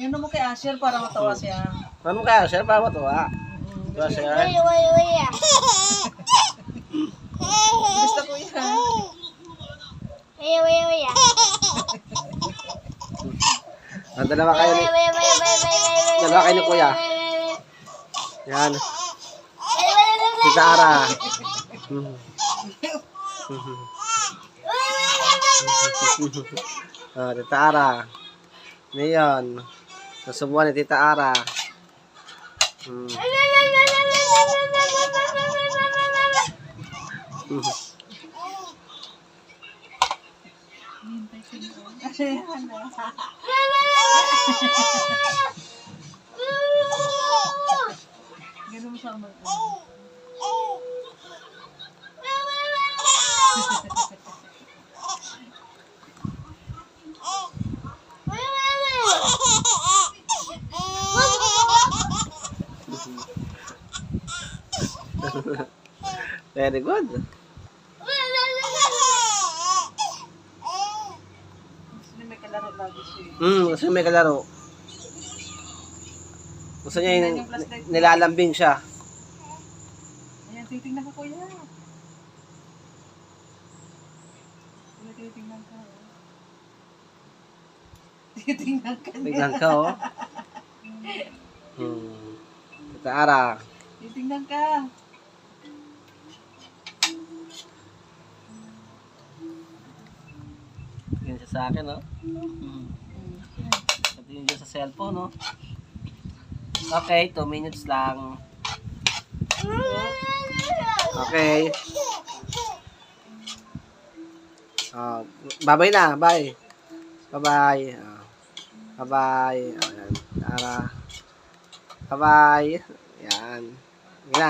Tingnan mo kay Asher para matawa siya. Ano kaya, sir? Para matuwa. Diba, sir? Basta ko yan. Ah, dalawa kayo ni... Dalawa kayo ni kuya. Yan. Tita Ara. Mhm. Mhm. Ah, Tita Ara. Ngayon. Nasubuan ni Tita Ara. Hmm. Mhm. Ganun mo siya Very good. Gusto may kalaro lagi siya. eh. Hmm, gusto may kalaro. Gusto niya yung nilalambing siya. Ayan, titingnan ko kuya. Kuya, titingnan ka. Titingnan ka niya. Tignan ka, oh. Hmm. Tita Ara. Titingnan ka. Tingin siya sa akin, oh. Hmm. Tingin siya sa cellphone, oh. Okay, 2 minutes lang. Okay. Ah, bye-bye na, bye. Bye-bye. Ah, bye-bye. Ayan, Tara. Bye-bye. Yan. Yan.